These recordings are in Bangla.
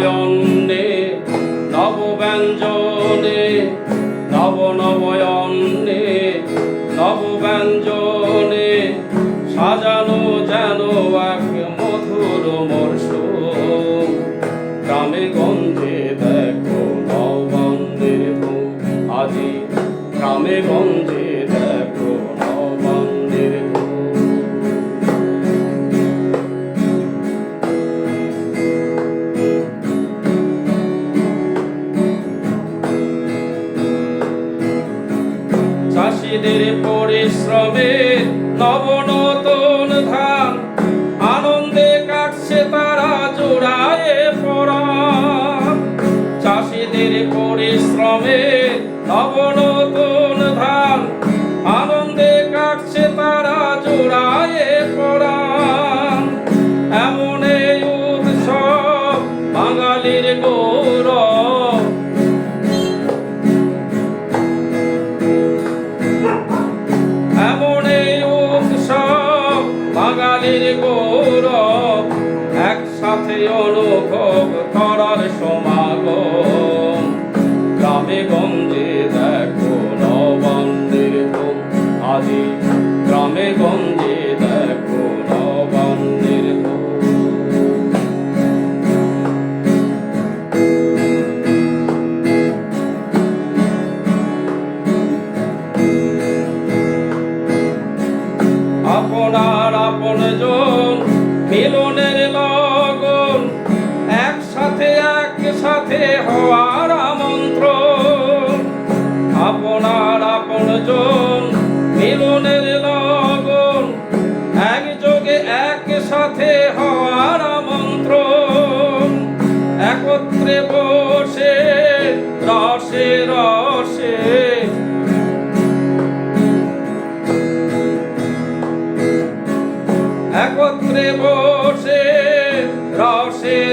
নবয়ন্নে নব ব্যঞ্জনে নব নবয়ন্নে নব ব্যঞ্জনে সাজানো যেন এক মধুর মরশুম। গ্রামে গঞ্জে দেখো ধূপ আজি গ্রামে গঞ্জে চাষিদের পরিশ্রমে নব নতুন ধান। আনন্দে কাটছে তারা জোড়ায় পড়া চাষিদের পরিশ্রমে নব একসাথে অনুভব করার সমাগম। গ্রামে গঞ্জে দেখো নবান্নের ধুম আজি গ্রামে গঞ্জে দেখো নবান্নের ধুম আপনার আপন জন মিলনের একসাথে একসাথে হওয়ার আমন্ত্রণ আপনার আপন জন, মিলনের লগন, একযোগে একসাথে হওয়ার আমন্ত্রণ। একত্রে বসে, রসে রসে। একত্রে বসে, রসে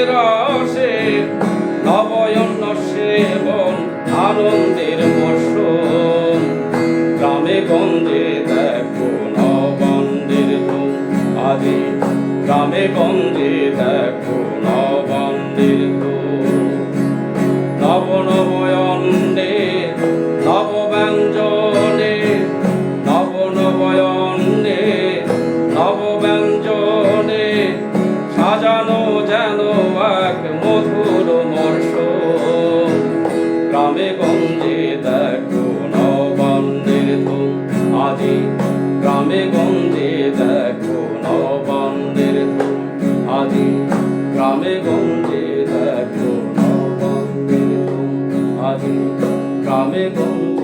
গ্রামে গঞ্জে দেখো নবন্দের ধুম নব নবয়ন্নে নব ব্যঞ্জনে নব নবয়ন্নে নব ব্যঞ্জনে সাজানো যেন এক মধুর মর্ষম গ্রামে গঞ্জে দেখো নবান্নের ধুম আজি গ্রামে গঞ্জে দেখো নবান্নের